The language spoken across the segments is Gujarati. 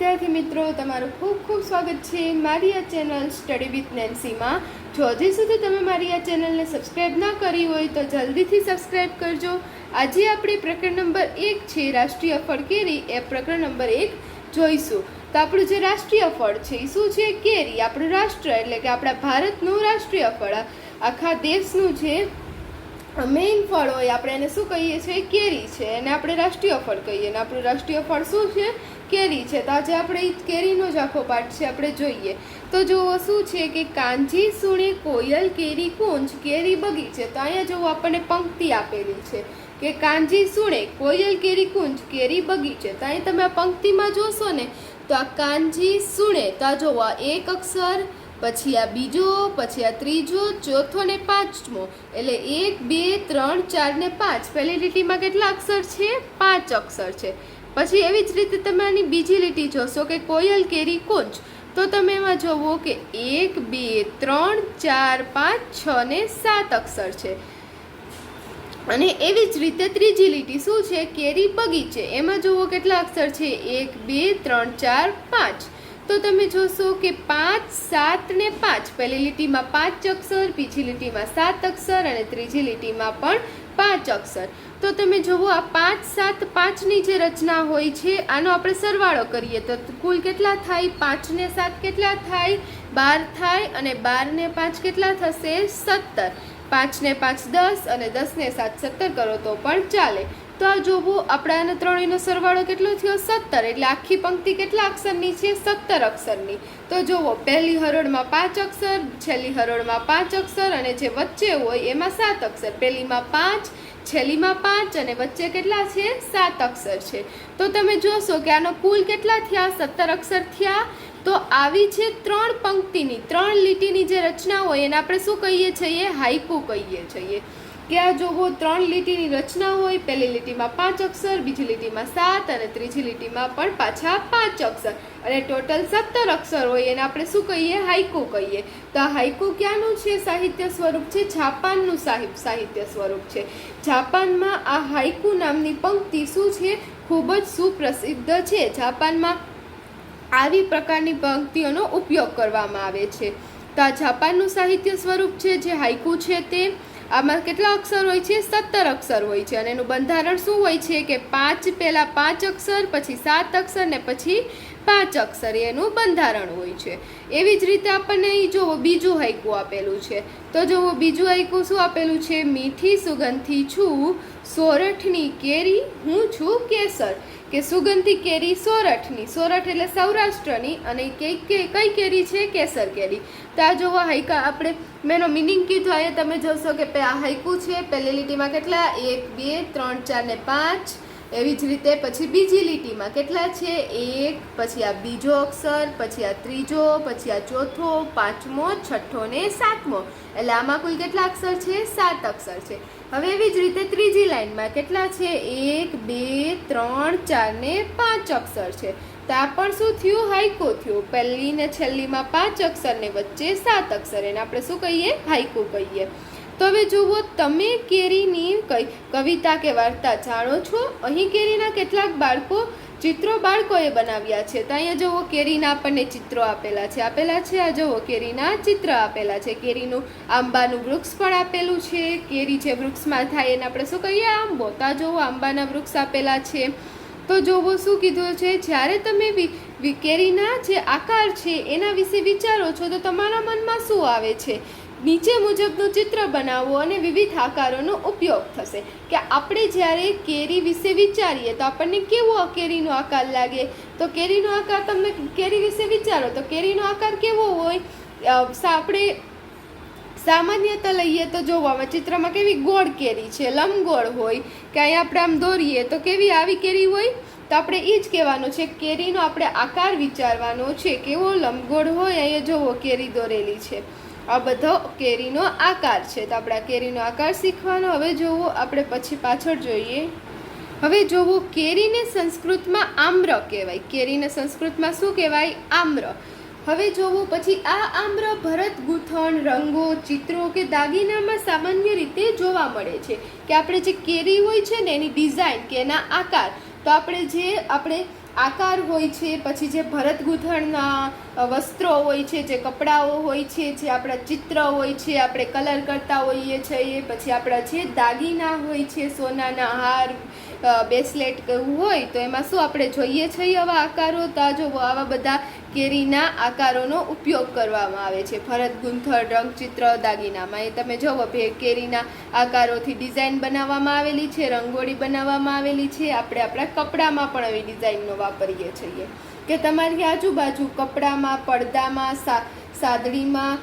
વિદ્યાર્થી મિત્રો, તમારું ખૂબ ખૂબ સ્વાગત છે મારી આ ચેનલ સ્ટડી વિથ નેન્સીમાં જો હજી સુધી તમે મારી આ ચેનલને સબસ્ક્રાઈબ ના કરી હોય તો જલ્દીથી સબસ્ક્રાઈબ કરજો. આજે આપણે પ્રકરણ નંબર એક છે, રાષ્ટ્રીય ફળ કેરી. એ પ્રકરણ નંબર એક જોઈશું. તો આપણું જે રાષ્ટ્રીય ફળ છે એ શું છે? કેરી. આપણું રાષ્ટ્ર એટલે કે આપણા ભારતનું રાષ્ટ્રીય ફળ. આખા દેશનું જે મેઇન ફળ હોય, આપણે એને શું કહીએ છીએ? કેરી છે. એને આપણે રાષ્ટ્રીય ફળ કહીએ. અને આપણું રાષ્ટ્રીય ફળ શું છે? કેરી છે તો આજે આપણે કેરીનો જ આખો પાઠ છે, આપણે જોઈએ. તો જુઓ, શું છે કે કાંજી, સુણે, કોયલ, કેરી, કુંજ, કેરી, બગીચે. તો અહીંયા જુઓ, આપણને પંક્તિ આપેલી છે કે કાંજી, સુણે, કોયલ, કેરી, કુંજ, કેરી, બગીચે. તો અહીં તમે આ પંક્તિમાં જોશો ને, તો આ કાંજી, સુણે, તો આ જુઓ એક અક્ષર, પછી આ બીજો, પછી આ ત્રીજો, ચોથો ને પાંચમો. એટલે એક, બે, ત્રણ, ચાર ને પાંચ. પહેલી લીટીમાં કેટલા અક્ષર છે? પાંચ અક્ષર છે. પછી એવી જ રીતે તમે આની બીજી લીટી જોશો કે કોયલ કેરી કુંજ. તો તમે એમાં જોવો કે એક, બે, ત્રણ, ચાર, પાંચ, છ ને સાત અક્ષર છે. અને એવી જ રીતે ત્રીજી લીટી શું છે? કેરી બગીચે. એમાં જુઓ કેટલા અક્ષર છે? એક, બે, ત્રણ, ચાર, પાંચ. તો તમે જોશો કે પાંચ, સાત ને પાંચ. પહેલી લીટીમાં પાંચ અક્ષર, બીજી લીટીમાં સાત અક્ષર અને ત્રીજી લીટીમાં પણ પાંચ અક્ષર. તો તમે જુઓ, આ પાંચ સાત પાંચની જે રચના હોય છે, આનો આપણે સરવાળો કરીએ તો કુલ કેટલા થાય? પાંચ ને સાત કેટલા થાય? બાર થાય અને બાર ને પાંચ કેટલા થશે? સત્તર. પાંચ ને પાંચ દસ અને દસ ને સાત સત્તર કરો તો પણ ચાલે. તો આ જોવું, આપણા અને ત્રણેયનો સરવાળો કેટલો થયો? સત્તર. એટલે આખી પંક્તિ કેટલા અક્ષરની છે? સત્તર અક્ષરની. તો જુઓ પહેલી હરોળમાં પાંચ અક્ષર, છેલ્લી હરોળમાં પાંચ અક્ષર અને જે વચ્ચે હોય એમાં સાત અક્ષર. પહેલીમાં પાંચ, છેલ્લીમાં પાંચ અને વચ્ચે કેટલા છે? સાત અક્ષર છે. તો તમે જોશો કે આનો કુલ કેટલા થયા? સત્તર અક્ષર થયા. તો આવી છે ત્રણ પંક્તિની, ત્રણ લીટીની જે રચના હોય એને આપણે શું કહીએ છીએ? હાઈકુ કહીએ છીએ. કે આ જોવો, ત્રણ લીટીની રચના હોય, પહેલી લીટીમાં પાંચ અક્ષર, બીજી લીટીમાં સાત અને ત્રીજી લીટીમાં પણ પાછા પાંચ અક્ષર. અને ટોટલ સત્તર અક્ષર હોય, એને આપણે શું કહીએ? હાઈકુ કહીએ. તો આ હાઈકુ ક્યાંનું છે? સાહિત્ય સ્વરૂપ છે જાપાનનું સાહિબ સાહિત્ય સ્વરૂપ છે. જાપાનમાં આ હાઈકુ નામની પંક્તિ શું છે? ખૂબ જ સુપ્રસિદ્ધ છે. જાપાનમાં આવી પ્રકારની પંક્તિઓનો ઉપયોગ કરવામાં આવે છે. તો આ જાપાનનું સાહિત્ય સ્વરૂપ છે, જે હાઈકુ છે તે. આમાં કેટલા અક્ષર હોય છે? સત્તર અક્ષર હોય છે. અને એનું બંધારણ શું હોય છે કે પાંચ પહેલાં પાંચ અક્ષર, પછી સાત અક્ષર ને પછી પાંચ અક્ષર એનું બંધારણ હોય છે. એવી જ રીતે આપણને અહીં જુઓ બીજું હાઈકું આપેલું છે. તો જુઓ બીજું હાઈકું શું આપેલું છે? મીઠી સુગંધથી છું સોરઠની કેરી, હું છું કેસર. કે સુગંધી કેરી સોરઠની, સોરઠ એટલે સૌરાષ્ટ્રની અને કઈ કઈ કેરી છે? કેસર કેરી. તો જોવા હાઈકા. આપણે મેં એનો મિનિંગ કીધો, અહીંયા તમે જોશો કે આ હાઈકું છે પહેલી લીટીમાં કેટલા? એક, બે, ત્રણ, ચાર ને પાંચ. એવી જ રીતે પછી બીજી લીટીમાં કેટલા છે? એક, પછી આ બીજો અક્ષર, પછી આ ત્રીજો, પછી આ ચોથો, પાંચમો, છઠ્ઠો ને સાતમો. એટલે આમાં કુલ કેટલા અક્ષર છે? સાત અક્ષર છે. હવે એવી જ રીતે ત્રીજી લાઈનમાં કેટલા છે? એક, બે, ત્રણ, ચાર ને પાંચ અક્ષર છે. તો પણ શું થયું? હાઈકો થયું. પહેલી ને છેલ્લીમાં પાંચ અક્ષરને વચ્ચે સાત અક્ષર. એને આપણે શું કહીએ? હાઈકો કહીએ. તો હવે જુઓ, તમે કેરીની કઈ કવિતા કે વાર્તા જાણો છો? અહીં કેરીના કેટલાક બાળકો ચિત્રો બાળકોએ બનાવ્યા છે. તો અહીંયા જુઓ, કેરીના આપણને ચિત્રો આપેલા છે. આપેલા છે, આ જુઓ, કેરીના ચિત્ર આપેલા છે. કેરીનું આંબાનું વૃક્ષ પણ આપેલું છે. કેરી જે વૃક્ષમાં થાય એને આપણે શું કહીએ? આંબો. તો આ જુઓ, આંબાના વૃક્ષ આપેલા છે. તો જોવો શું કીધું છે? જ્યારે તમે કેરીના જે આકાર છે એના વિશે વિચારો છો તો તમારા મનમાં શું આવે છે? નીચે મુજબનું ચિત્ર બનાવો અને વિવિધ આકારોનો ઉપયોગ થશે. કે આપણે જ્યારે કેરી વિશે વિચારીએ તો આપણને કેવો કેરીનો આકાર લાગે? તો કેરીનો આકાર તમે, કેરી વિશે વિચારો તો કેરીનો આકાર કેવો હોય? આપણે સામાન્યત લઈએ તો જોવામાં ચિત્રમાં કેવી ગોળ કેરી છે, લંબગોળ હોય કે અહીંયા આપણે આમ દોરીએ તો કેવી આવી કેરી હોય? તો આપણે એ જ કહેવાનું છે, કેરીનો આપણે આકાર વિચારવાનો છે, કેવો લંબગોળ હોય, અહીંયા જોવો કેરી દોરેલી છે. આ બધો કેરીનો આકાર છે, તો આપણે આ કેરીનો આકાર શીખવાનો. હવે જોવો, આપણે પછી પાછળ જોઈએ. હવે જોવો, કેરીને સંસ્કૃતમાં આમ્ર કહેવાય. કેરીને સંસ્કૃતમાં શું કહેવાય? આમ્ર. હવે જોવું, પછી આ આમ્ર ભરત ગૂંથણ, રંગો, ચિત્રો કે દાગીનામાં સામાન્ય રીતે જોવા મળે છે કે આપણે જે કેરી હોય છે ને એની ડિઝાઇન કે એના આકાર, તો આપણે જે આપણે આકાર હોય છે, પછી જે ભરત ગૂંથણના વસ્ત્રો હોય છે, જે કપડાઓ હોય છે, જે આપણા ચિત્ર હોય છે, આપણે કલર કરતા હોઈએ છીએ, પછી આપણા જે દાગીના હોય છે, સોનાના હાર બેસલેટ કેવું હોય તો એમાં શું આપણે જોઈએ છીએ આવા આકારો? તો જો આવા બધા કેરીના આકારોનો ઉપયોગ કરવામાં આવે છે. ભરત ગૂંથળ રંગચિત્ર, દાગીનામાં. એ તમે જુઓ ભે, કેરીના આકારોથી ડિઝાઇન બનાવવામાં આવેલી છે, રંગોળી બનાવવામાં આવેલી છે. આપણે આપણા કપડામાં પણ એવી ડિઝાઇનનો વાપરીએ છીએ. કે તમારી આજુબાજુ કપડામાં, પડદામાં સાદડીમાં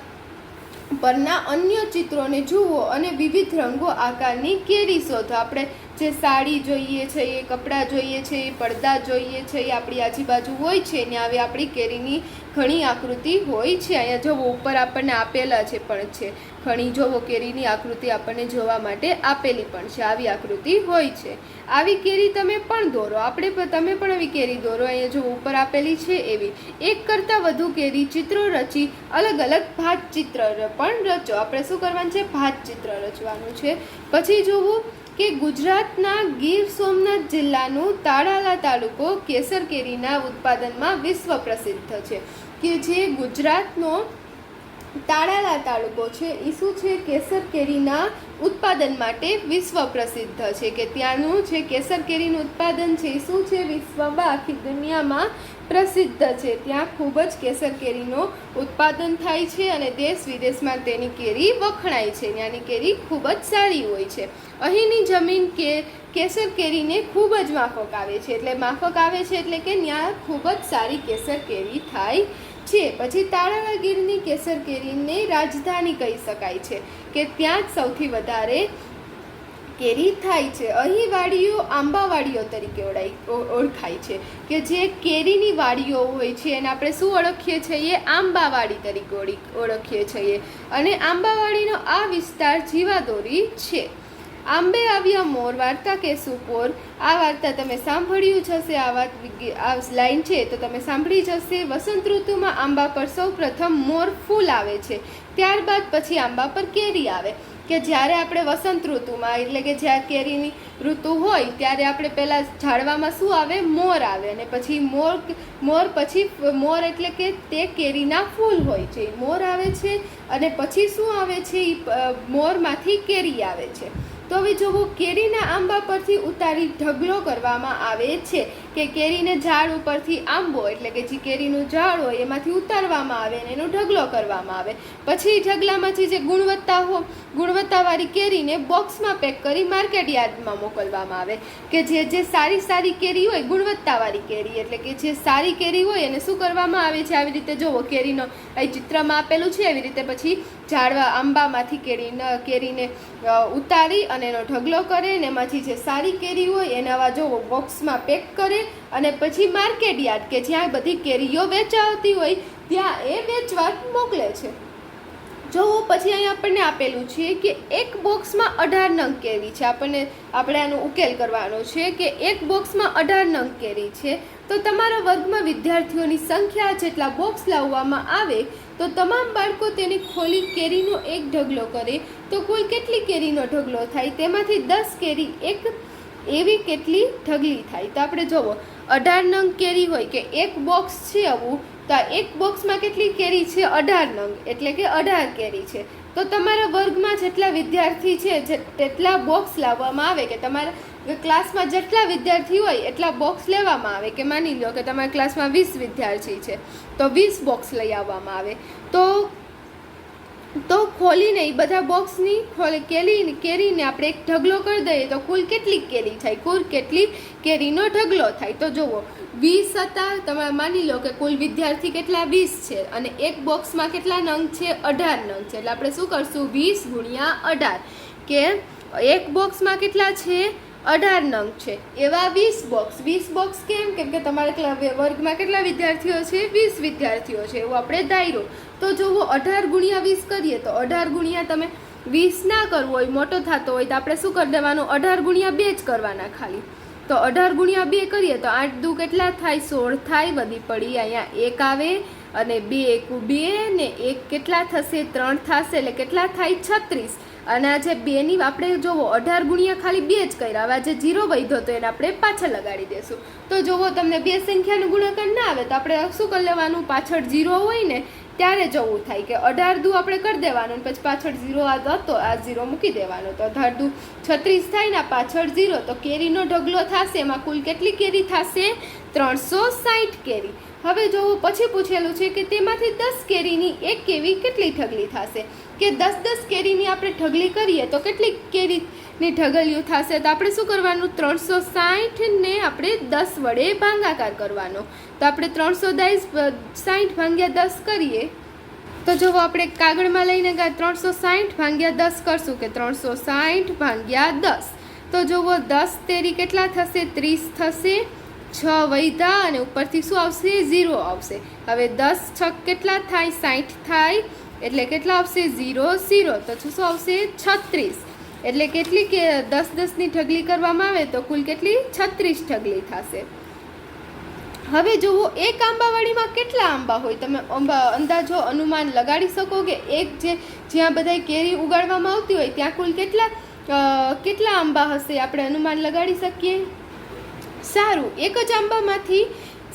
પરના અન્ય ચિત્રોને જુઓ અને વિવિધ રંગો આકારની કેરી શોધો. આપણે જે સાડી જોઈએ છે, એ કપડાં જોઈએ છે, એ પડદા જોઈએ છે, એ આપણી આજુબાજુ હોય છે, ને આવી આપણી કેરીની ઘણી આકૃતિ હોય છે. અહીંયા જોવો, ઉપર આપણને આપેલા છે પણ છે. ઘણી જોવો, કેરીની આકૃતિ આપણને જોવા માટે આપેલી પણ છે. આવી આકૃતિ હોય છે. આવી કેરી તમે પણ દોરો. આપણે તમે પણ આવી કેરી દોરો. અહીંયા જો ઉપર આપેલી છે એવી. એક કરતાં વધુ કેરી ચિત્રો રચી, અલગ અલગ ભાત ચિત્ર પણ રચો. આપણે શું કરવાનું છે? ભાત ચિત્ર રચવાનું છે. પછી જોવું કે ગુજરાતના ગીર સોમનાથ જિલ્લાનું તાળાલા તાલુકો કેસર કેરીના ઉત્પાદનમાં વિશ્વ પ્રસિદ્ધ છે, કે જે ગુજરાતનો તાળાલા તાલુકો છે. એ શું છે કેસર કેરીના ઉત્પાદન માટે વિશ્વ પ્રસિદ્ધ છે કે ત્યાંનું જે કેસર કેરીનું ઉત્પાદન છે એ શું છે વિશ્વમાં આખી દુનિયામાં પ્રસિદ્ધ છે. ત્યાં ખૂબ જ કેસર કેરીનું ઉત્પાદન થાય છે અને દેશ વિદેશમાં તેની કેરી વખણાય છે. ત્યાંની કેરી ખૂબ જ સારી હોય છે. અહીંની જમીન કે કેસર કેરીને ખૂબ જ માફક આવે છે. એટલે માફક આવે છે એટલે કે ત્યાં ખૂબ જ સારી કેસર કેરી થાય છે. પછી તાળાલા ગીરની કેસર કેરીને રાજધાની કહી શકાય છે કે ત્યાં જ સૌથી વધારે કેરી થાય છે. અહીં વાડીઓ આંબાવાડીઓ તરીકે ઓળાય ઓળખાય છે કે જે કેરીની વાડીઓ હોય છે એને આપણે શું ઓળખીએ છીએ? આંબાવાડી તરીકે ઓળી, ઓળખીએ છીએ. અને આંબાવાડીનો આ વિસ્તાર જીવાદોરી છે. આંબે આવ્યા મોર વાર્તા કે સુપોર? આ વાર્તા તમે સાંભળ્યું જ હશે, આ વાત આ લાઈન છે, તો તમે સાંભળી જ હશે. વસંત ઋતુમાં આંબા પર સૌ પ્રથમ મોર ફૂલ આવે છે. ત્યારબાદ પછી આંબા પર કેરી આવે. કે જ્યારે આપણે વસંત ઋતુમાં, એટલે કે જ્યાં કેરીની ઋતુ હોય, ત્યારે આપણે પહેલાં ઝાડવામાં શું આવે? મોર આવે. અને પછી મોર મોર પછી મોર એટલે કે તે કેરીના ફૂલ હોય છે. મોર આવે છે, અને પછી શું આવે છે? એ મોરમાંથી કેરી આવે છે. તો હવે જોવો, કેરીના આંબા પરથી ઉતારી ઢગલો કરવામાં આવે છે કે કેરીને ઝાડ ઉપરથી આંબો એટલે કે જે કેરીનું ઝાડ હોય એમાંથી ઉતારવામાં આવે અને એનો ઢગલો કરવામાં આવે. પછી ઢગલામાંથી જે ગુણવત્તા હો, ગુણવત્તાવાળી કેરીને બોક્સમાં પેક કરી માર્કેટ યાર્ડમાં મોકલવામાં આવે કે જે જે સારી સારી કેરી હોય, ગુણવત્તાવાળી કેરી એટલે કે જે સારી કેરી હોય એને શું કરવામાં આવે છે? આવી રીતે જોવો, કેરીનો એ ચિત્રમાં આપેલું છે એવી રીતે પછી ઝાડવા આંબામાંથી કેરી કેરીને ઉતારી અને એનો ઢગલો કરે ને એમાંથી જે સારી કેરી હોય એના જોવો બોક્સમાં પેક કરે અને પછી માર્કેટ યાર્ડ કે જ્યાં બધી કેરીઓ વેચાવતી હોય, ત્યાં એ વેચવા મોકલે છે. જો પછી અહીં આપણને આપેલું છે કે એક બોક્સમાં અઢાર નંગ કેરી છે, આપણને આપણે આનો ઉકેલ કરવાનો છે કે એક બોક્સમાં અઢાર નંગ કેરી છે, તો તમારા વર્ગમાં વિદ્યાર્થીઓની સંખ્યા જેટલા બોક્સ લાવવામાં આવે, તો તમામ બાળકો તેને ખોલી કેરીનો એક ઢગલો કરે, તો કુલ કેટલી કેરીનો ઢગલો થાય? તેમાંથી દસ કેરી એક એવી કેટલી ઢગલી થાય? તો આપણે જોવો, અઢાર નંગ કેરી હોય કે એક બોક્સ છે આવું તો એક બોક્સમાં કેટલી કેરી છે? અઢાર નંગ. એટલે કે અઢાર કેરી છે. તો તમારા વર્ગમાં જેટલા વિદ્યાર્થી છે તેટલા બોક્સ લાવવામાં આવે કે તમારા ક્લાસમાં જેટલા વિદ્યાર્થી હોય, એટલા બોક્સ લેવામાં આવે કે માની લો કે તમારા ક્લાસમાં વીસ વિદ્યાર્થી છે, તો વીસ બોક્સ લઈ આવવામાં આવે. તો તો ખોલીને એ બધા બોક્સની ખોલી કેરી કેરીને આપણે એક ઢગલો કરી દઈએ તો કુલ કેટલી કેરી થાય? કુલ કેટલી કેરીનો ઢગલો થાય? તો જુઓ, વીસ હતા તમે માની લો કે કુલ વિદ્યાર્થી કેટલા વીસ છે અને એક બોક્સમાં કેટલા નંગ છે? અઢાર નંગ છે. એટલે આપણે શું કરશું? વીસ ગુણ્યા અઢાર. કે એક બોક્સમાં કેટલા છે? અઢાર નંગ છે. એવા વીસ બોક્સ. વીસ બોક્સ કેમ? કેમ કે તમારા વર્ગમાં કેટલા વિદ્યાર્થીઓ છે? વીસ વિદ્યાર્થીઓ છે. એવું આપણે ધાર્યું. તો જુઓ અઢાર ગુણ્યા વીસ કરીએ તો અઢાર ગુણ્યા તમે વીસ ના કરવો હોય, મોટો થતો હોય, તો આપણે શું કરી દેવાનું? અઢાર ગુણ્યા બે જ કરવાના ખાલી. તો અઢાર ગુણ્યા બે કરીએ તો આઠ દુ કેટલા થાય? સોળ થાય, બધી પડી અહીંયા એક આવે અને બે એક બે ને એક કેટલા થશે? ત્રણ થશે, એટલે કેટલા થાય? છત્રીસ. અને આ જે બેની આપણે જોવો, અઢાર ગુણ્યા ખાલી બે જ કર્યા. હવે જે જીરો વધ્યો તો એને આપણે પાછળ લગાડી દેશું. તો જોવો, તમને બે સંખ્યાનો ગુણાકાર ના આવે, તો આપણે શું કરી લેવાનું? પાછળ જીરો હોય ને ત્યારે જવું થાય કે અઢાર દુ આપણે કરી દેવાનું પછી પાછળ ઝીરો આ હતો આ ઝીરો મૂકી દેવાનો. તો અઢાર દુ છત્રીસ થાય ને પાછળ ઝીરો, તો કેરીનો ઢગલો થશે, એમાં કુલ કેટલી કેરી થશે? ત્રણસો સાઠ કેરી. હવે જોવું પછી પૂછેલું છે કે તેમાંથી દસ કેરીની એક કેવી કેટલી ઠગલી થશે? કે દસ દસ કેરીની આપણે ઠગલી કરીએ તો કેટલી કેરીની ઢગલિયું થશે તો આપણે શું કરવાનું? ત્રણસો સાઠને આપણે દસ વડે ભાંગાકાર કરવાનો. તો આપણે ત્રણસો દસ સાઠ ભાંગ્યા દસ કરીએ. તો જુઓ આપણે કાગળમાં લઈને ગયા ત્રણસો સાઠ ભાંગ્યા દસ કરશું કે ત્રણસો સાઠ ભાંગ્યા દસ. તો જુઓ દસ તેરી કેટલા થશે? ત્રીસ થશે. છ વૈધા અને ઉપરથી શું આવશે? ઝીરો આવશે. હવે દસ છ કેટલા થાય? સાઠ થાય. એટલે કેટલા આવશે? Zero zero. તો શું આવશે? છત્રીસ. એટલે કેટલી કે દસ દસની ઠગલી કરવામાં આવે તો કુલ કેટલી? છત્રીસ ઠગલી થશે. હવે જુઓ, એક આંબાવાડીમાં કેટલા આંબા હોય? તમે અંબા, અંદાજો, અનુમાન લગાડી શકો કે એક જે, જ્યાં બધા કેરી ઉગાડવામાં આવતી હોય, ત્યાં કુલ કેટલા કેટલા આંબા હશે? આપણે અનુમાન લગાડી શકીએ. સારું, એક જ આંબામાંથી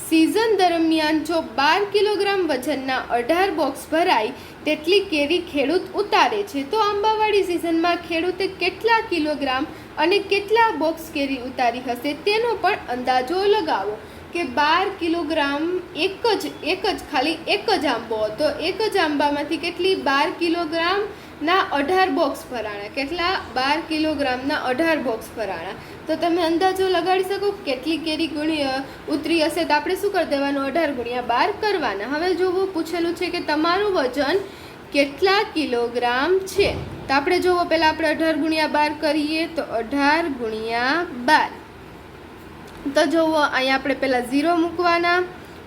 સિઝન દરમિયાન જો બાર કિલોગ્રામ વજનના અઢાર બોક્સ ભરાય તેટલી કેરી ખેડૂત ઉતારે છે? તો આંબાવાડી સિઝનમાં ખેડૂતે કેટલા કિલોગ્રામ અને કેટલા બોક્સ કેરી ઉતારી હશે તેનો પણ અંદાજો લગાવો કે બાર કિલોગ્રામ એક જ એક જ, ખાલી એક જ આંબો હતો. એક જ આંબામાંથી કેટલી? બાર કિલોગ્રામ ના, અઢાર બોક્સ ફરાણા. કેટલા? બાર કિલોગ્રામના અઢાર બોક્સ ફરાણા. તો તમે અંદાજો લગાડી શકો કેટલી કેરી ગુણી ઉતરી હશે. તો આપણે શું કરી દેવાનું? અઢાર ગુણ્યા બાર કરવાના. હવે જોવું, પૂછેલું છે કે તમારું વજન કેટલા કિલોગ્રામ છે? તો આપણે જોવો, પહેલાં આપણે અઢાર ગુણ્યા બાર કરીએ તો અઢાર ગુણ્યા બાર. તો જોવો, અહીંયા આપણે પહેલાં ઝીરો મૂકવાના.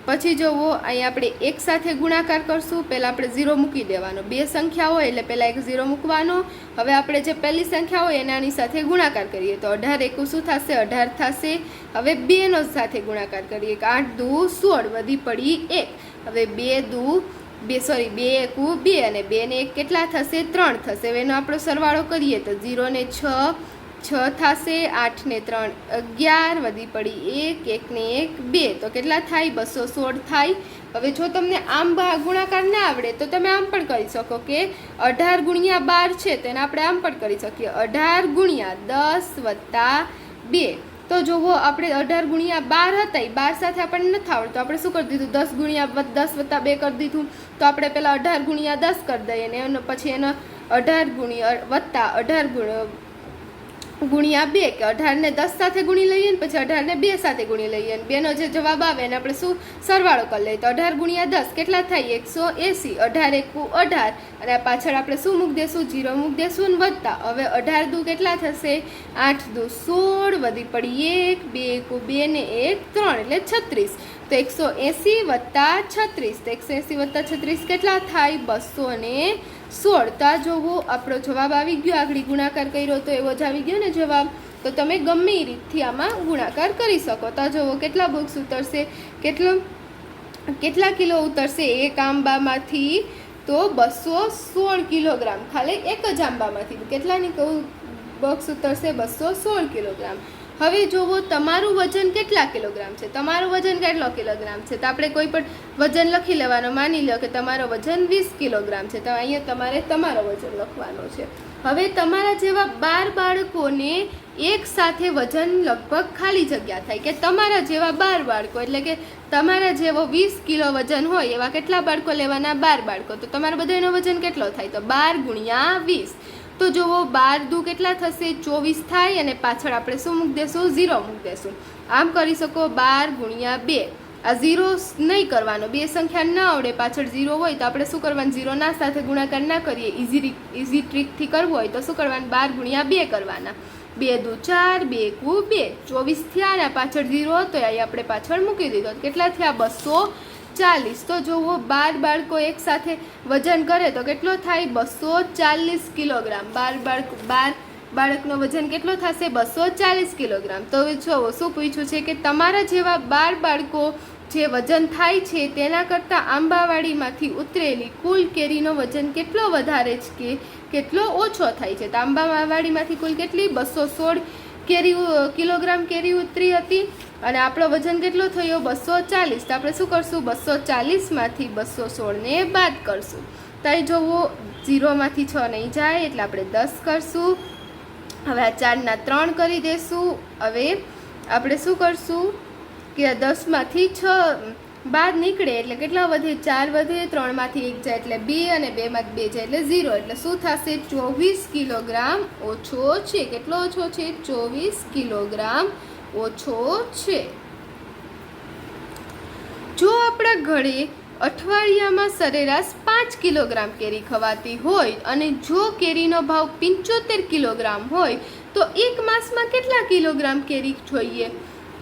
પછી જોવો અહીંયા આપણે એક સાથે ગુણાકાર કરશું, પહેલાં આપણે ઝીરો મૂકી દેવાનો. બે સંખ્યા હોય એટલે પહેલાં એક ઝીરો મૂકવાનો. હવે આપણે જે પહેલી સંખ્યા હોય એનાની સાથે ગુણાકાર કરીએ. તો અઢાર એકુ શું થશે? અઢાર થશે. હવે બેનો સાથે ગુણાકાર કરીએ. કે આઠ દુ સોળ, વધી પડી એક. હવે બે દુ બે, સોરી, બે એકુ બે અને બે ને એક કેટલા થશે? ત્રણ થશે. હવે એનો આપણો સરવાળો કરીએ તો ઝીરો ને છ છ થશે આઠને ત્રણ. અગિયાર વધી પડી એક એકને એક, બે. તો કેટલા થાય? બસો સોળ થાય. હવે જો તમને આમ ગુણાકાર ના આવડે, તો તમે આમ પણ કરી શકો કે અઢાર ગુણ્યા બાર છે, તો આપણે આમ પણ કરી શકીએ. અઢાર ગુણ્યા દસ વત્તા બે. તો જોવો, આપણે અઢાર ગુણ્યા બાર હતા એ બાર સાથે આપણને નથી આવડતું આપણે શું કરી દીધું? દસ ગુણ્યા દસ વત્તા બે કરી દીધું. તો આપણે પહેલાં અઢાર ગુણ્યા દસ કરી દઈએ ને એનો પછી એનો અઢાર ગુણ્યા વત્તા, અઢાર ગુણ ગુણ્યા બે કે અઢારને દસ સાથે ગુણી લઈએ ને પછી અઢારને બે સાથે ગુણી લઈએ અને બેનો જે જવાબ આવે એને આપણે શું સરવાળો કરી લઈએ. તો અઢાર ગુણ્યા દસ કેટલા થાય? એકસો એંસી. અઢાર એકુ અઢાર. અને પાછળ આપણે શું મૂકી દેશું? જીરો મૂકી દેશું ને વધતા. હવે અઢાર દુ કેટલા થશે? આઠ દુ સોળ વધી પડી એક, બે એકુ બે ને એક ત્રણ એટલે છત્રીસ. તો એકસો એંસી વત્તા છત્રીસ. તો એકસો એંસી વત્તા છત્રીસ કેટલા થાય? બસો ને સોળ તો આ જોવો, આપણો જવાબ આવી ગયો, આગળ ગુણાકાર કર્યો તો એવો જ આવી ગયો ને જવાબ. તો તમે ગમે એ રીતથી આમાં ગુણાકાર કરી શકો. તો જોવો, કેટલા બોક્સ ઉતરશે? કેટલો, કેટલા કિલો ઉતરશે એક આંબામાંથી? તો બસો સોળ કિલોગ્રામ. ખાલી એક જ આંબામાંથી. કેટલાની કહું બોક્સ ઉતરશે બસો સોળ કિલોગ્રામ. હવે જોવો, તમારું વજન કેટલા કિલોગ્રામ છે? તમારું વજન કેટલો કિલોગ્રામ છે? તો આપણે કોઈ પણ વજન લખી લેવાનો. માની લો કે તમારો વજન વીસ કિલોગ્રામ છે. તો અહીંયા તમારે તમારો વજન લખવાનો છે. હવે તમારા જેવા બાર બાળકોને એક સાથે વજન લગભગ ખાલી જગ્યા થાય કે તમારા જેવા બાર બાળકો, એટલે કે તમારા જેવો વીસ કિલો વજન હોય એવા કેટલા બાળકો લેવાના? બાર બાળકો. તો તમારા બધાનો વજન કેટલો થાય? તો બાર ગુણ્યા વીસ. તો જુઓ, બાર દુ કેટલા થશે? ચોવીસ થાય અને પાછળ આપણે શું મૂકી દેશું? ઝીરો મૂકી દેશું. આમ કરી શકો, બાર ગુણ્યા બે. આ ઝીરો નહીં કરવાનો. બે સંખ્યા ના આવડે, પાછળ ઝીરો હોય તો આપણે શું કરવાનું? ઝીરોના સાથે ગુણાકાર ના કરીએ. ઇઝી ઇઝી ટ્રીકથી કરવું હોય તો શું કરવાનું? બાર ગુણ્યા બે કરવાના. બે દુ ચાર, બે કુ બે. ચોવીસ થયા અને પાછળ ઝીરો હતો, એ આપણે પાછળ મૂકી દીધો. કેટલા થયા? બસો ચાલીસ. તો જુઓ, બાર બાળકો એકસાથે વજન કરે તો કેટલો થાય? બસો ચાલીસ કિલોગ્રામ. બાર બાળક, બાર બાળકનો વજન કેટલો થશે? બસો ચાલીસ કિલોગ્રામ. તો જુઓ, શું પૂછ્યું છે કે તમારા જેવા બાર બાળકો જે વજન થાય છે, તેના કરતાં આંબાવાડીમાંથી ઉતરેલી કુલ કેરીનો વજન કેટલો વધારે છે કે કેટલો ઓછો થાય છે? તો આંબાવાડીમાંથી કુલ કેટલી? બસો સોળ કેરી કિલોગ્રામ કેરી ઉતરી હતી. અને આપણો વજન કેટલો થયો? બસો ચાલીસ. તો આપણે શું કરશું? બસો ચાલીસમાંથી બસો સોળને બાદ કરશું. તો અહીં જોવો, ઝીરોમાંથી છ નહીં જાય એટલે આપણે દસ કરશું. હવે આ ચારના ત્રણ કરી દઈશું હવે આપણે શું કરશું? કે દસમાંથી છ બાદ નીકળે એટલે કેટલા વધે? ચાર વધે, ત્રણમાંથી એક જાય એટલે બે અને બેમાંથી બે જાય એટલે ઝીરો. એટલે શું થશે? ચોવીસ કિલોગ્રામ ઓછો છે. કેટલો ઓછો છે? ચોવીસ કિલોગ્રામ ઓછો છે. જો આપણા ઘરે અઠવાડિયામાં સરેરાશ પાંચ કિલોગ્રામ કેરી ખવાતી હોય અને જો કેરીનો ભાવ પંચોતેર કિલોગ્રામ હોય, તો એક માસમાં કેટલા કિલોગ્રામ કેરી જોઈએ?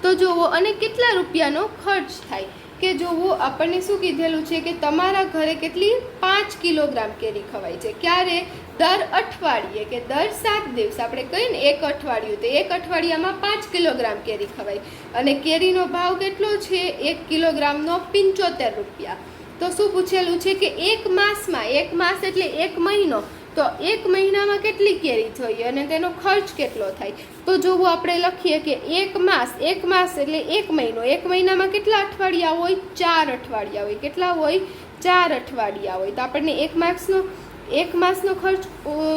તો જુઓ અને કેટલા રૂપિયાનો ખર્ચ થાય? કે જુઓ આપણને શું કીધેલું છે કે તમારા ઘરે કેટલી? પાંચ કિલોગ્રામ કેરી ખવાય છે. ક્યારે? દર અઠવાડિયે કે દર સાત દિવસ આપણે કહીએ ને એક અઠવાડિયું, તો એક અઠવાડિયામાં પાંચ કિલોગ્રામ કેરી ખવાય. અને કેરીનો ભાવ કેટલો છે? એક કિલોગ્રામનો પંચોતેર રૂપિયા. તો શું પૂછેલું છે કે એક માસમાં, એક માસ એટલે એક મહિનો, તો એક મહિનામાં કેટલી કેરી જોઈએ અને તેનો ખર્ચ કેટલો થાય? તો જોવું આપણે લખીએ કે એક માસ એક માસ એટલે એક મહિનો. એક મહિનામાં કેટલા અઠવાડિયા હોય? ચાર અઠવાડિયા હોય. કેટલા હોય? ચાર અઠવાડિયા હોય. તો આપણને એક માસનો એક માસનો ખર્ચ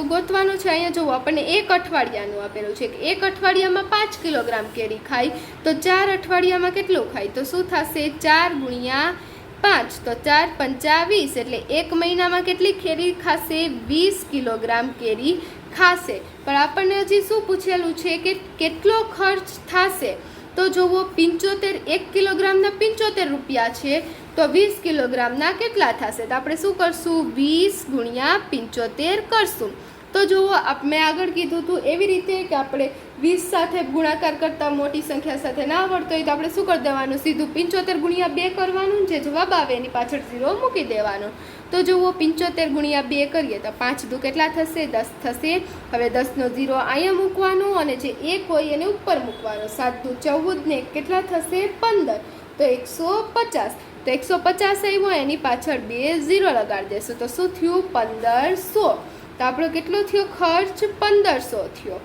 ગોતવાનો છે. અહીંયા જોવો, આપણને એક અઠવાડિયાનું આપેલું છે કે એક અઠવાડિયામાં પાંચ કિલોગ્રામ કેરી ખાય તો ચાર અઠવાડિયામાં કેટલું ખાય તો શું થશે? ચાર ગુણ્યા પાંચ, તો ચાર પંચાવીસ એટલે એક મહિનામાં કેટલી કેરી ખાશે? વીસ કિલોગ્રામ કેરી ખાશે. પણ આપણને હજી શું પૂછેલું છે કે કેટલો ખર્ચ થશે? તો જુઓ, પંચોતેર એક કિલોગ્રામના પંચોતેર રૂપિયા છે. તો વીસ કિલોગ્રામના કેટલા થશે? તો આપણે શું કરશું? વીસ ગુણ્યા પંચોતેર કરશું. તો જુઓ મેં આગળ કીધું હતું એવી રીતે કે આપણે વીસ સાથે ગુણાકાર કરતાં મોટી સંખ્યા સાથે ના આવડતો હોય તો આપણે શું કરી દેવાનું? સીધું પંચોતેર ગુણ્યા બે કરવાનું જે જવાબ આવે એની પાછળ ઝીરો મૂકી દેવાનો. તો જુઓ, પંચોતેર ગુણ્યા બે કરીએ તો પાંચ દુ કેટલા થશે? દસ થશે. હવે દસનો ઝીરો અહીંયા મૂકવાનો અને જે એક હોય એને ઉપર મૂકવાનો. સાત દુ ચૌદ ને કેટલા થશે? પંદર. તો એકસો પચાસ. તો એકસો પચાસ આવ્યો, એની પાછળ બે ઝીરો લગાડી દેશું. તો શું થયું? પંદરસો. તો આપણો કેટલો થયો? ખર્ચ પંદરસો થયો.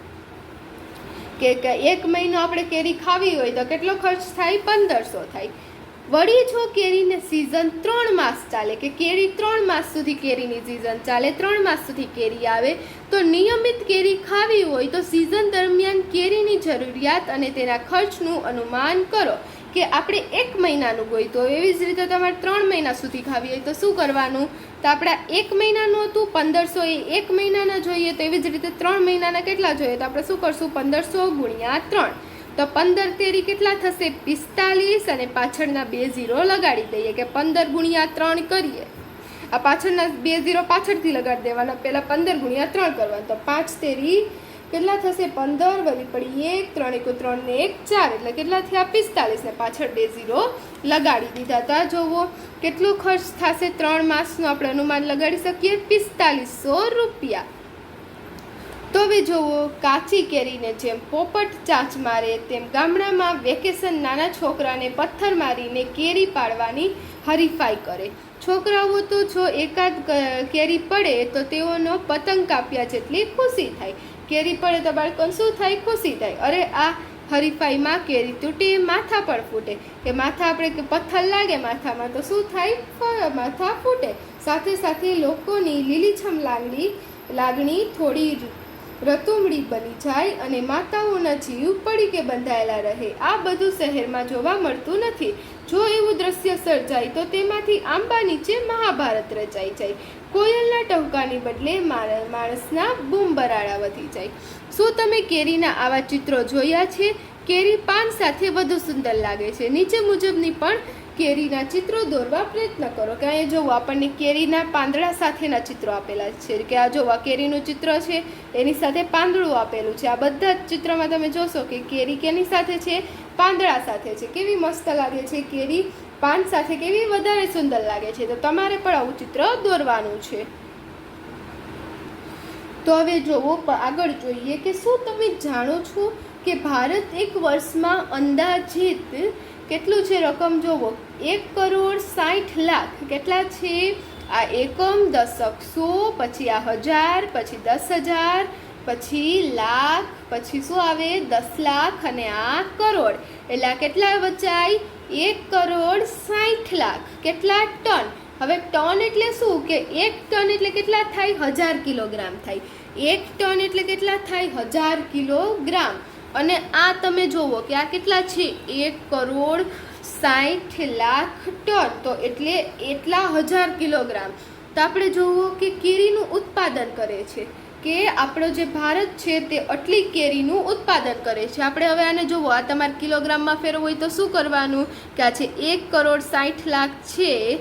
કે એક મહિનો આપણે કેરી ખાવી હોય તો કેટલો ખર્ચ થાય? પંદરસો થાય. વળી જો કેરીને સિઝન ત્રણ માસ ચાલે, કે કેરી ત્રણ માસ સુધી કેરીની સિઝન ચાલે, ત્રણ માસ સુધી કેરી આવે, તો નિયમિત કેરી ખાવી હોય તો સિઝન દરમિયાન કેરીની જરૂરિયાત અને તેના ખર્ચનું અનુમાન કરો કે આપણે એક મહિનાનું ગોઈતું હોય. એવી જ રીતે તમારે ત્રણ મહિના સુધી ખાવી હોય તો શું કરવાનું? તો આપણા એક મહિનાનું હતું, પંદરસો એ એક મહિનાના જોઈએ, તો એવી જ રીતે ત્રણ મહિનાના કેટલા જોઈએ? તો આપણે શું કરશું? પંદરસો ગુણ્યા ત્રણ. તો પંદર તેરી કેટલા થશે? પિસ્તાલીસ અને પાછળના બે ઝીરો લગાડી દઈએ કે પંદર ગુણ્યા ત્રણ કરીએ. આ પાછળના બે ઝીરો પાછળથી લગાડી દેવાના. પહેલાં પંદર ગુણ્યા ત્રણ કરવાના. તો પાંચ તેરી કેટલા થશે? પંદર વળી પડી એક, ત્રણ એકો ત્રણ ને એક ચાર. એટલે કેટલા થયા પિસ્તાલીસ ને પાછળ બે ઝીરો લગાડી દીધા. હતા જોવો, કેટલો ખર્ચ થશે? ત્રણ માસનું આપણે અનુમાન લગાડી શકીએ? પિસ્તાલીસો રૂપિયા. તો હવે જોવો, કાચી કેરીને જેમ પોપટ ચાંચ મારે, તેમ ગામડામાં વેકેશન નાના છોકરાને પથ્થર મારીને કેરી પાડવાની હરીફાઈ કરે. છોકરાઓ તો જો એકાદ કેરી પડે, તો તેઓનો પતંગ કાપ્યા જેટલી ખુશી થાય. કેરી પડે તો બાળકોને શું થાય? ખુશી થાય. અરે, આ હરીફાઈમાં કેરી તૂટી, માથા પણ ફૂટે. કે માથા આપણે પથ્થર લાગે માથામાં, તો શું થાય? માથા ફૂટે. સાથે સાથે લોકોની લીલીછમ લાગણી લાગણી થોડી રતુમડી બની જાય અને માતાઓના જીવ પડી કે બંધાયેલા રહે. આ બધું શહેરમાં જોવા મળતું નથી. જો એવું દ્રશ્ય સર્જાય, તો તેમાંથી આંબા નીચે મહાભારત રચાઈ જાય. કોયલના ટહુકાની બદલે માણ- માણસના બૂમબરાળા વધી જાય. શું તમે કેરીના આવા ચિત્રો જોયા છે? કેરી પાન સાથે વધુ સુંદર લાગે છે. નીચે મુજબની પણ કેરીના ચિત્રો દોરવા પ્રયત્ન કરો કે અહીંયા જોવો, આપણને કેરીના પાંદડા સાથેના ચિત્રો આપેલા છે કે આ જોવો કેરીનું ચિત્ર છે, એની સાથે પાંદડું આપેલું છે. આ બધા જ ચિત્રમાં તમે જોશો કે કેરી કેની સાથે છે? પાંદડા સાથે છે. કેવી મસ્ત લાગે છે કેરી. પાન સાથે કેવી વધારે સુંદર લાગે છે? તો તમારે પણ આવું ચિત્ર દોરવાનું છે. તો હવે જોવો આગળ જોઈએ કે શું તમે જાણો છો કે ભારત એક વર્ષમાં અંદાજિત કેટલું છે રકમ? જોવો, એક કરોડ સાઠ લાખ. કેટલા છે? આ એકમ દશક સો, પછી આ હજાર, પછી દસ હજાર, પછી લાખ, પછી શું આવે? દસ લાખ અને આ કરોડ. એટલે કેટલા વચાય એક કરોડ સાઠ લાખ. કેટલા ટન? હવે ટન એટલે શું કે એક ટન એટલે કેટલા થાય? હજાર કિલોગ્રામ થાય. એક ટન એટલે કેટલા થાય? હજાર કિલોગ્રામ. અને આ તમે જુઓ કે આ કેટલા છે? એક કરોડ સાઠ લાખ ટન. તો એટલે એટલા હજાર કિલોગ્રામ. તો આપણે જોવો કે કેરીનું ઉત્પાદન કરે છે. કે આપણો જે ભારત છે તે આટલી કેરીનું ઉત્પાદન કરે છે. આપણે હવે આને જોવો, આ તમારે કિલોગ્રામમાં ફેરવો હોય તો શું કરવાનું? કે આ છે એક કરોડ સાઠ લાખ છે,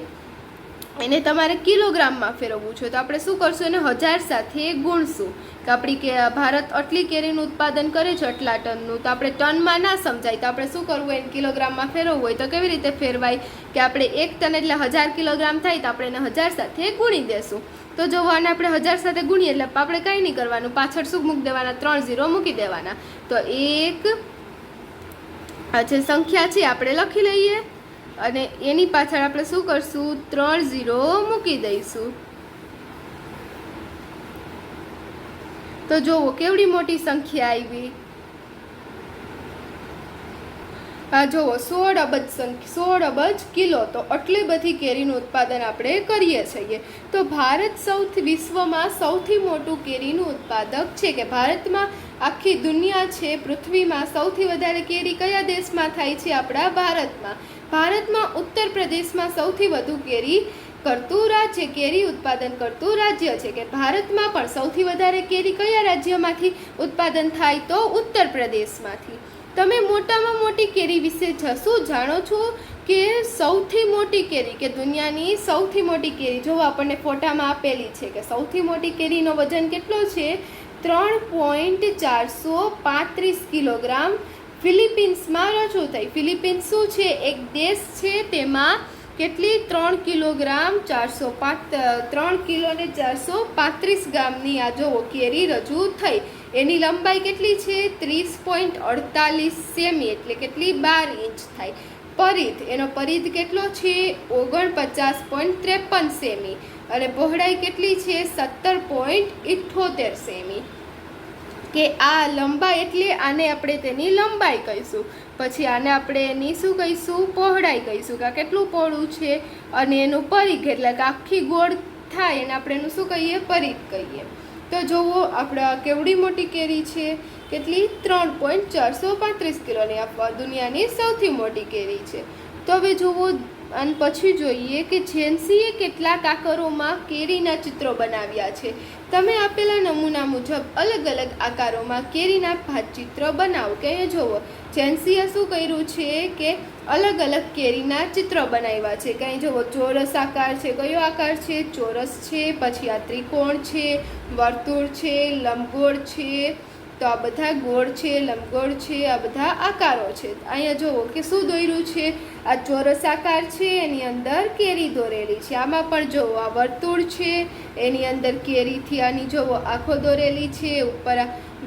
એને તમારે કિલોગ્રામમાં ફેરવવું છે. તો આપણે શું કરશું? એને હજાર સાથે ગુણશું. કે આપણી કે ભારત આટલી કેરીનું ઉત્પાદન કરે છે આટલા ટનનું, તો આપણે ટનમાં ના સમજાય. તો આપણે શું કરવું એને કિલોગ્રામમાં ફેરવવું હોય તો કેવી રીતે ફેરવાય? કે આપણે એક ટન એટલે હજાર કિલોગ્રામ થાય તો આપણે એને હજાર સાથે ગુણી દેશું. તો જો વન આપણે હજાર સાથે ગુણીએ એટલે આપણે કંઈ નહીં કરવાનું. પાછળ શું મૂકી દેવાના? ત્રણ ઝીરો મૂકી દેવાના. તો એક, આ જે સંખ્યા છે આપણે લખી લઈએ. અને એની પાછળ આપણે શું કરશું? ત્રણ ઝીરો મૂકી દઈશું. તો જોવો કેવડી મોટી સંખ્યા આવી? આ જુઓ સોળ અબજ સંખ્યા, સોળ અબજ કિલો, તો આટલી બધી કેરીનું ઉત્પાદન આપણે કરીએ છીએ. તો ભારત સૌથી, વિશ્વમાં સૌથી મોટું કેરીનું ઉત્પાદક છે કે ભારતમાં આખી દુનિયા છે, પૃથ્વીમાં સૌથી વધારે કેરી કયા દેશમાં થાય છે આપણા ભારતમાં? ભારતમાં ઉત્તર પ્રદેશમાં સૌથી વધુ કેરી કરતું રાજ્ય કેરી ઉત્પાદન કરતું રાજ્ય છે કે ભારતમાં પણ સૌથી વધારે કેરી કયા રાજ્યમાંથી ઉત્પાદન થાય તો ઉત્તર પ્રદેશમાંથી તમે મોટામાં મોટી કેરી વિશે જશું, જાણો છો કે સૌથી મોટી કેરી કે દુનિયાની સૌથી મોટી કેરી, જો આપણને ફોટામાં આપેલી છે કે સૌથી મોટી કેરીનો વજન કેટલો છે? ત્રણ પોઈન્ટ ચારસો પાંત્રીસ કિલોગ્રામ ફિલિપિન્સમાં રજૂ થઈ. ફિલિપિન્સ શું છે? એક દેશ છે, તેમાં કેટલી? ત્રણ કિલોગ્રામ ચારસો ત્રણ કિલો ને ચારસો પાંત્રીસ ગ્રામની આ જો કેરી રજૂ થઈ, એની લંબાઈ કેટલી છે? ત્રીસ પોઈન્ટ અડતાલીસ સેમી, એટલે કેટલી? બાર ઇંચ થાય. પરિધ, એનો પરિધ કેટલો છે? ઓગણપચાસ પોઈન્ટ ત્રેપન સેમી. અને પહોળાઈ કેટલી છે? સત્તર પોઈન્ટ ઇઠ્ઠોતેર સેમી. કે આ લંબાઈ એટલે આને આપણે તેની લંબાઈ કહીશું. પછી આને આપણે એની શું કહીશું? પહોળાઈ કહીશું. કે આ કેટલું પહોળું છે? અને એનું પરિઘ એટલે કે આખી ગોળ થાય એને આપણે એનું શું કહીએ? પરિઘ કહીએ. તો જુઓ, આપણે કેવડી મોટી કેરી છે? કેટલી? ત્રણ પોઈન્ટ ચારસો પાંત્રીસ કિલોની આપવા દુનિયાની સૌથી મોટી કેરી છે. તો હવે જુઓ, અને પછી જોઈએ કે જેન્સીએ કેટલાક આકરોમાં કેરીના ચિત્રો બનાવ્યા છે. તમે આપેલા નમૂના મુજબ અલગ અલગ આકારોમાં કેરીના ભાતચિત્ર બનાવો કે અહીંયા જુઓ જેન્સીએ શું કર્યું છે કે અલગ અલગ કેરીના ચિત્ર બનાવ્યા છે. કે અહીં જુઓ ચોરસ આકાર છે, કયો આકાર છે? ચોરસ છે, પછી આ ત્રિકોણ છે, વર્તુળ છે, લંબગોળ છે તો આ બધા ગોળ છે, લંબગોળ છે, આ બધા આકારો છે. અહીંયા જુઓ કે શું દોર્યું છે? આ ચોરસ આકાર છે, એની અંદર કેરી દોરેલી છે. આમાં પણ જુઓ, આ વર્તુળ છે, એની અંદર કેરીથી આની જુઓ, આંખો દોરેલી છે, ઉપર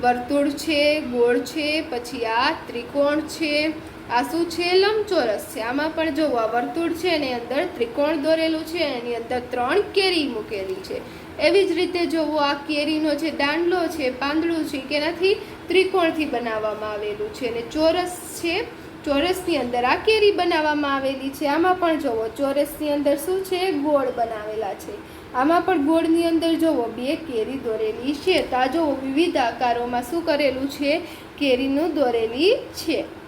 વર્તુળ છે, ગોળ છે, પછી આ ત્રિકોણ છે. આ શું છે? લંબચોરસ છે. આમાં પણ જુઓ, આ વર્તુળ છે, એની અંદર ત્રિકોણ દોરેલું છે, એની અંદર ત્રણ કેરી મૂકેલી છે. એવી જ રીતે જોવો આ કેરીનો જે દાંડલો છે, પાંદડું છે, કે એનાથી ત્રિકોણથી બનાવવામાં આવેલું છે અને ચોરસ છે, ચોરસની અંદર આ કેરી બનાવવામાં આવેલી છે. આમાં પણ જોવો ચોરસની અંદર શું છે? ગોળ બનાવેલા છે. આમાં પણ ગોળની અંદર જોવો બે કેરી દોરેલી છે. તો આ જોવો વિવિધ આકારોમાં શું કરેલું છે? કેરીનું દોરેલી છે.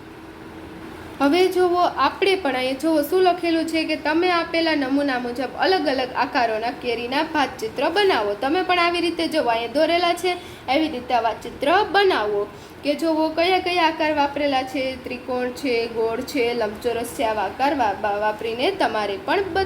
હવે જુઓ આપણે પણ અહીંયા જુઓ શું લખેલું છે કે તમે આપેલા નમૂના મુજબ અલગ અલગ આકારોના કેરીના ભાતચિત્ર બનાવો. તમે પણ આવી રીતે જુઓ અહીંયા દોરેલા છે, એવી રીતે આવા ચિત્ર બનાવો. કે જુઓ કયા કયા આકાર વાપરેલા છે, ત્રિકોણ છે, ગોળ છે, લંબચોરસ છે, આવા આકાર વાપરીને તમારે પણ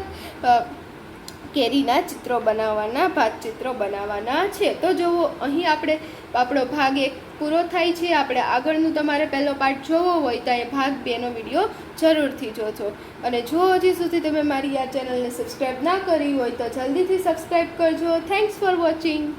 કેરીના ચિત્રો બનાવવાના ભાત ચિત્રો બનાવવાના છે. તો જુઓ અહીં આપણે, આપણો ભાગ એક પૂરો થાય છે. આપણે આગળનું તમારે પહેલો પાર્ટ જોવો હોય તો એ ભાગ બેનો વીડિયો જરૂરથી જોજો. અને જો હજી સુધી તમે મારી આ ચેનલને સબસ્ક્રાઈબ ના કરી હોય તો જલ્દીથી સબસ્ક્રાઈબ કરજો. Thanks for watching